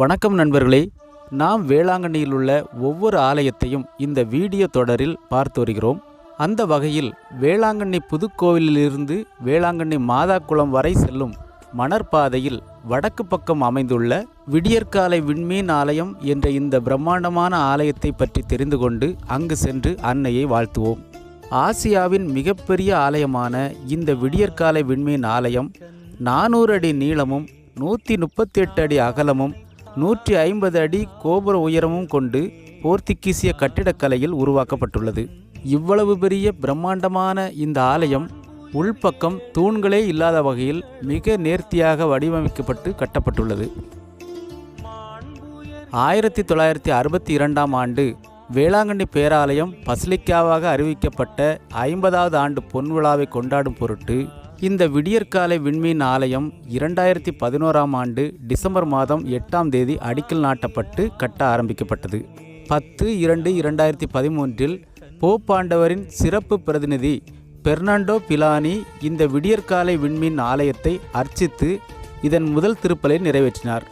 வணக்கம் நண்பர்களே. நாம் வேளாங்கண்ணியில் உள்ள ஒவ்வொரு ஆலயத்தையும் இந்த வீடியோ தொடரில் பார்த்து வருகிறோம். அந்த வகையில் வேளாங்கண்ணி புதுக்கோவிலிலிருந்து வேளாங்கண்ணி மாதாக்குளம் வரை செல்லும் மணற்பாதையில் வடக்கு பக்கம் அமைந்துள்ள விடியற்காலை விண்மீன் ஆலயம் என்ற இந்த பிரம்மாண்டமான ஆலயத்தை பற்றி தெரிந்து கொண்டு அங்கு சென்று அன்னையை வாழ்த்துவோம். ஆசியாவின் மிகப்பெரிய ஆலயமான இந்த விடியற்காலை விண்மீன் ஆலயம் நானூறு அடி நீளமும் நூற்றி முப்பத்தி எட்டு அடி அகலமும் நூற்றி ஐம்பது அடி கோபுர உயரமும் கொண்டு போர்த்துகீசிய கட்டிடக்கலையில் உருவாக்கப்பட்டுள்ளது. இவ்வளவு பெரிய பிரம்மாண்டமான இந்த ஆலயம் உள்பக்கம் தூண்களே இல்லாத வகையில் மிக நேர்த்தியாக வடிவமைக்கப்பட்டு கட்டப்பட்டுள்ளது. ஆயிரத்தி தொள்ளாயிரத்தி அறுபத்தி இரண்டாம் ஆண்டு வேளாங்கண்ணி பேராலயம் பசிலிக்காவாக அறிவிக்கப்பட்ட ஐம்பதாவது ஆண்டு பொன்விழாவை கொண்டாடும் பொருட்டு இந்த விடியற்காலை விண்மீன் ஆலயம் இரண்டாயிரத்தி பதினோராம் ஆண்டு டிசம்பர் மாதம் எட்டாம் தேதி அடிக்கல் நாட்டப்பட்டு கட்ட ஆரம்பிக்கப்பட்டது. பத்து இரண்டு இரண்டாயிரத்தி பதிமூன்றில் போப்பாண்டவரின் சிறப்பு பிரதிநிதி பெர்னாண்டோ பிலானி இந்த விடியற்காலை விண்மீன் ஆலயத்தை அர்ச்சித்து இதன் முதல் திருப்பலை நிறைவேற்றினார்.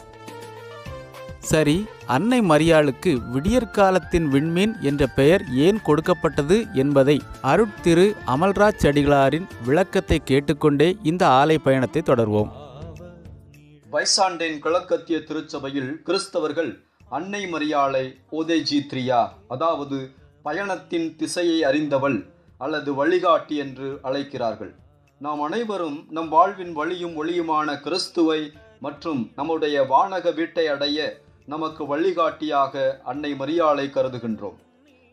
சரி அன்னை மரியாளுக்கு விடியற்காலத்தின் விண்மீன் என்ற பெயர் ஏன் கொடுக்கப்பட்டது என்பதை அருட்திரு அமல்ராஜ் அடிகளாரின் விளக்கத்தை கேட்டுக்கொண்டே இந்த ஆலை பயணத்தை தொடர்வோம். வைசாண்டின் கிழக்கத்திய திருச்சபையில் கிறிஸ்தவர்கள் அன்னை மரியாளை ஓதேஜித்ரியா அதாவது பயணத்தின் திசையை அறிந்தவள் அல்லது வழிகாட்டி என்று அழைக்கிறார்கள். நாம் அனைவரும் நம் வாழ்வின் வழியும் ஒளியுமான கிறிஸ்துவை மற்றும் நம்முடைய வானக வீட்டை அடைய நமக்கு வழிகாட்டியாக அன்னை மரியாளை கருதுகின்றோம்.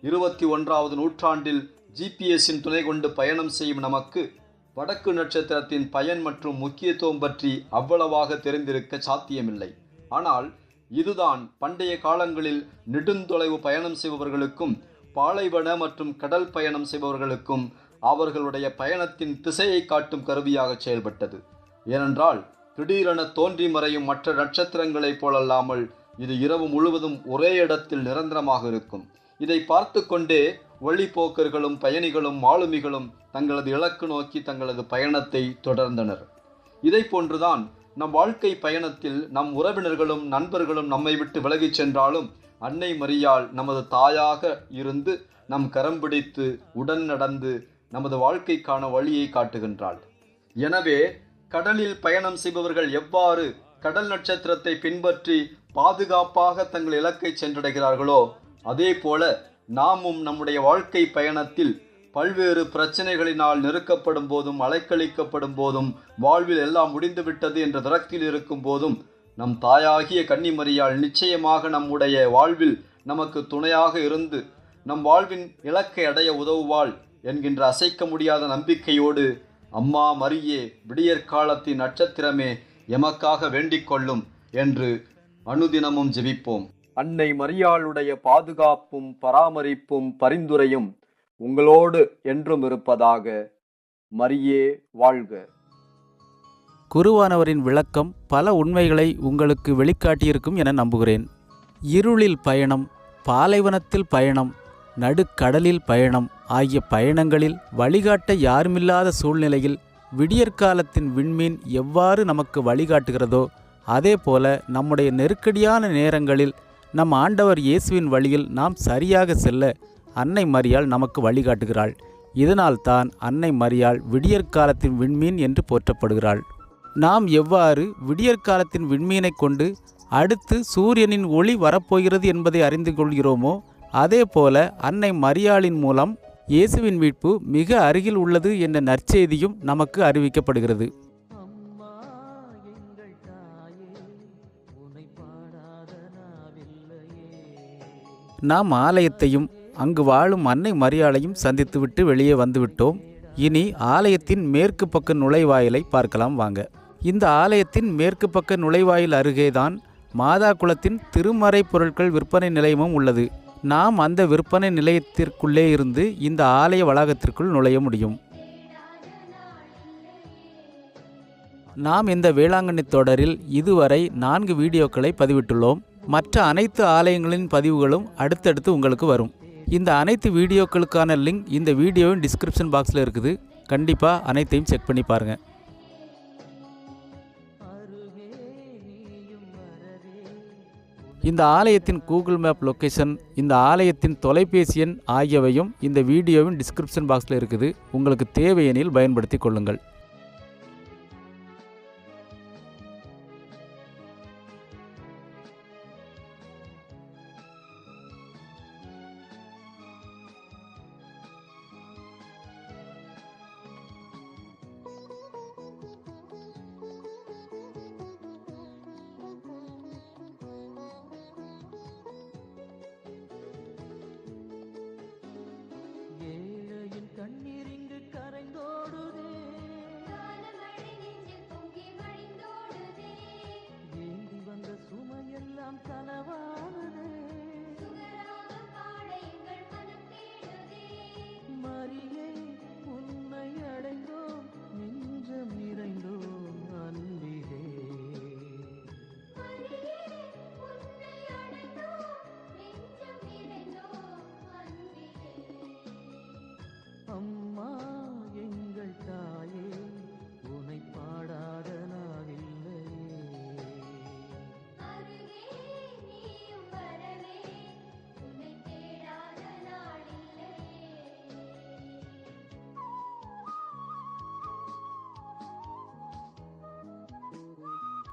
இருபத்தி ஒன்றாவது நூற்றாண்டில் ஜிபிஎஸ்ஸின் துணை கொண்டு பயணம் செய்யும் நமக்கு வடக்கு நட்சத்திரத்தின் பயன் மற்றும் முக்கியத்துவம் பற்றி அவ்வளவாக தெரிந்திருக்க சாத்தியமில்லை. ஆனால் இதுதான் பண்டைய காலங்களில் நெடுந்தொலைவு பயணம் செய்பவர்களுக்கும் பாலைவன மற்றும் கடல் பயணம் செய்பவர்களுக்கும் அவர்களுடைய பயணத்தின் திசையை காட்டும் கருவியாக செயல்பட்டது. ஏனென்றால் திடீரென தோன்றி மறையும் மற்ற நட்சத்திரங்களைப் போலல்லாமல் இது இரவு முழுவதும் ஒரே இடத்தில் நிரந்தரமாக இருக்கும். இதை பார்த்து கொண்டே வழிப்போக்கர்களும் பயணிகளும் மாலுமிகளும் தங்களது இலக்கு நோக்கி தங்களது பயணத்தை தொடர்ந்தனர். இதை போன்றுதான் நம் வாழ்க்கை பயணத்தில் நம் உறவினர்களும் நண்பர்களும் நம்மை விட்டு விலகிச் சென்றாலும் அன்னை மரியாள் நமது தாயாக இருந்து நம் கரம் பிடித்து உடன் நடந்து நமது வாழ்க்கைக்கான வழியை காட்டுகின்றாள். எனவே கடலில் பயணம் செய்பவர்கள் எவ்வாறு கடல் நட்சத்திரத்தை பின்பற்றி பாதுகாப்பாக தங்கள் இலக்கை சென்றடைகிறார்களோ அதே போல நாமும் நம்முடைய வாழ்க்கை பயணத்தில் பல்வேறு பிரச்சனைகளினால் நெருக்கப்படும் போதும் அலைக்கழிக்கப்படும் போதும் வாழ்வில் எல்லாம் முடிந்துவிட்டது என்ற விரக்தியில் இருக்கும் போதும் நம் தாயாகிய கன்னிமரியால் நிச்சயமாக நம்முடைய வாழ்வில் நமக்கு துணையாக இருந்து நம் வாழ்வின் இலக்கை அடைய உதவுவாள் என்கின்ற அசைக்க முடியாத நம்பிக்கையோடு அம்மா மரியே விடியற்காலத்தின் நட்சத்திரமே எமக்காக வேண்டிக் கொள்ளும் என்று அனுதினமும் ஜெபிப்போம். அன்னை மரியாளுடைய பாதுகாப்பும் பராமரிப்பும் பரிந்துரையும் உங்களோடு என்றும் இருப்பதாக மரியே வாழ்க. குருவானவரின் விளக்கம் பல உண்மைகளை உங்களுக்கு வெளிக்காட்டியிருக்கும் என நம்புகிறேன். இருளில் பயணம் பாலைவனத்தில் பயணம் நடுக்கடலில் பயணம் ஆகிய பயணங்களில் வழிகாட்ட யாருமில்லாத சூழ்நிலையில் விடியற்காலத்தின் விண்மீன் எவ்வாறு நமக்கு வழிகாட்டுகிறதோ அதே போல நம்முடைய நெருக்கடியான நேரங்களில் நம் ஆண்டவர் இயேசுவின் வழியில் நாம் சரியாக செல்ல அன்னை மரியாள் நமக்கு வழிகாட்டுகிறாள். இதனால்தான் அன்னை மரியாள் விடியற்காலத்தின் விண்மீன் என்று போற்றப்படுகிறாள். நாம் எவ்வாறு விடியற்காலத்தின் விண்மீனை கொண்டு அடுத்து சூரியனின் ஒளி வரப்போகிறது என்பதை அறிந்து கொள்கிறோமோ அதே போல அன்னை மரியாளின் மூலம் இயேசுவின் மீட்பு மிக அருகில் உள்ளது என்ற நற்செய்தியும் நமக்கு அறிவிக்கப்படுகிறது. நாம் ஆலயத்தையும் அங்கு வாழும் அன்னை மரியாளையும் சந்தித்துவிட்டு வெளியே வந்துவிட்டோம். இனி ஆலயத்தின் மேற்கு பக்க நுழைவாயிலை பார்க்கலாம் வாங்க. இந்த ஆலயத்தின் மேற்கு பக்க நுழைவாயில் அருகேதான் மாதா குலத்தின் திருமறை பொருட்கள் விற்பனை நிலையமும் உள்ளது. நாம் அந்த விற்பனை நிலையத்திற்குள்ளே இருந்து இந்த ஆலய வளாகத்திற்குள் நுழைய முடியும். நாம் இந்த வேளாங்கண்ணி தொடரில் இதுவரை நான்கு வீடியோக்களை பதிவிட்டுள்ளோம். மற்ற அனைத்து ஆலயங்களின் பதிவுகளும் அடுத்தடுத்து உங்களுக்கு வரும். இந்த அனைத்து வீடியோக்களுக்கான லிங்க் இந்த வீடியோவின் டிஸ்கிரிப்ஷன் பாக்ஸில் இருக்குது. கண்டிப்பாக அனைத்தையும் செக் பண்ணி பாருங்கள் இந்த ஆலயத்தின் கூகுள் மேப் லொக்கேஷன் இந்த ஆலயத்தின் தொலைபேசி எண் ஆகியவையும் இந்த வீடியோவின் டிஸ்கிரிப்ஷன் பாக்ஸில் இருக்குது. உங்களுக்கு தேவையெனில் பயன்படுத்தி கொள்ளுங்கள்.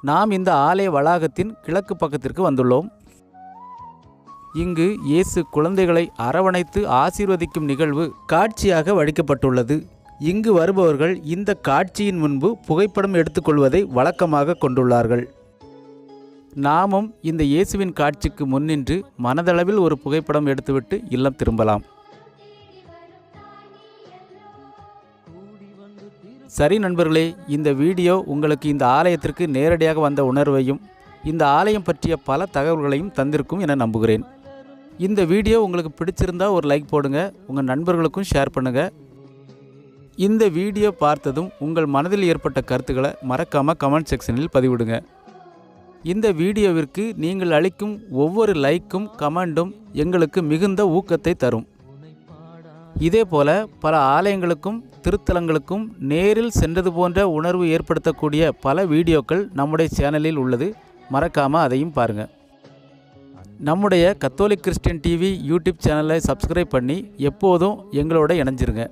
நாம் இந்த ஆலய வளாகத்தின் கிழக்கு பக்கத்திற்கு வந்துள்ளோம். இங்கு இயேசு குழந்தைகளை அரவணைத்து ஆசீர்வதிக்கும் நிகழ்வு காட்சியாக வடிக்கப்பட்டுள்ளது. இங்கு வருபவர்கள் இந்த காட்சியின் முன்பு புகைப்படம் எடுத்துக்கொள்வதை வழக்கமாக கொண்டுள்ளார்கள். நாமும் இந்த இயேசுவின் காட்சிக்கு முன்னின்று மனதளவில் ஒரு புகைப்படம் எடுத்துவிட்டு இல்லம் திரும்பலாம். சரி நண்பர்களே இந்த வீடியோ உங்களுக்கு இந்த ஆலயத்திற்கு நேரடியாக வந்த உணர்வையும் இந்த ஆலயம் பற்றிய பல தகவல்களையும் தந்திருக்கும் என நம்புகிறேன். இந்த வீடியோ உங்களுக்கு பிடிச்சிருந்தா ஒரு லைக் போடுங்க உங்கள் நண்பர்களுக்கும் ஷேர் பண்ணுங்கள் இந்த வீடியோ பார்த்ததும் உங்கள் மனதில் ஏற்பட்ட கருத்துக்களை மறக்காமல் கமெண்ட் செக்ஷனில் பதிவிடுங்க. இந்த வீடியோவிற்கு நீங்கள் அளிக்கும் ஒவ்வொரு லைக்கும் கமெண்டும் எங்களுக்கு மிகுந்த ஊக்கத்தை தரும். இதே போல பல ஆலயங்களுக்கும் திருத்தலங்களுக்கும் நேரில் சென்றது போன்ற உணர்வு ஏற்படுத்தக்கூடிய பல வீடியோக்கள் நம்முடைய சேனலில் உள்ளது. மறக்காமல் அதையும் பாருங்கள் நம்முடைய கத்தோலிக் கிறிஸ்டியன் டிவி யூடியூப் சேனலை சப்ஸ்கிரைப் பண்ணி எப்போதும் எங்களோட இணைஞ்சிருங்க.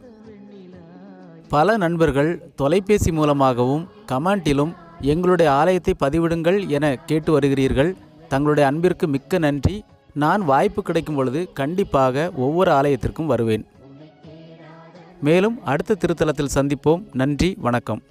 பல நண்பர்கள் தொலைபேசி மூலமாகவும் கமெண்டிலும் எங்களுடைய ஆலயத்தை பதிவிடுங்கள் என கேட்டு வருகிறீர்கள். தங்களுடைய அன்பிற்கு மிக்க நன்றி. நான் வாய்ப்பு கிடைக்கும் பொழுது கண்டிப்பாக ஒவ்வொரு ஆலயத்திற்கும் வருவேன். மேலும் அடுத்த திருத்தலத்தில் சந்திப்போம். நன்றி வணக்கம்.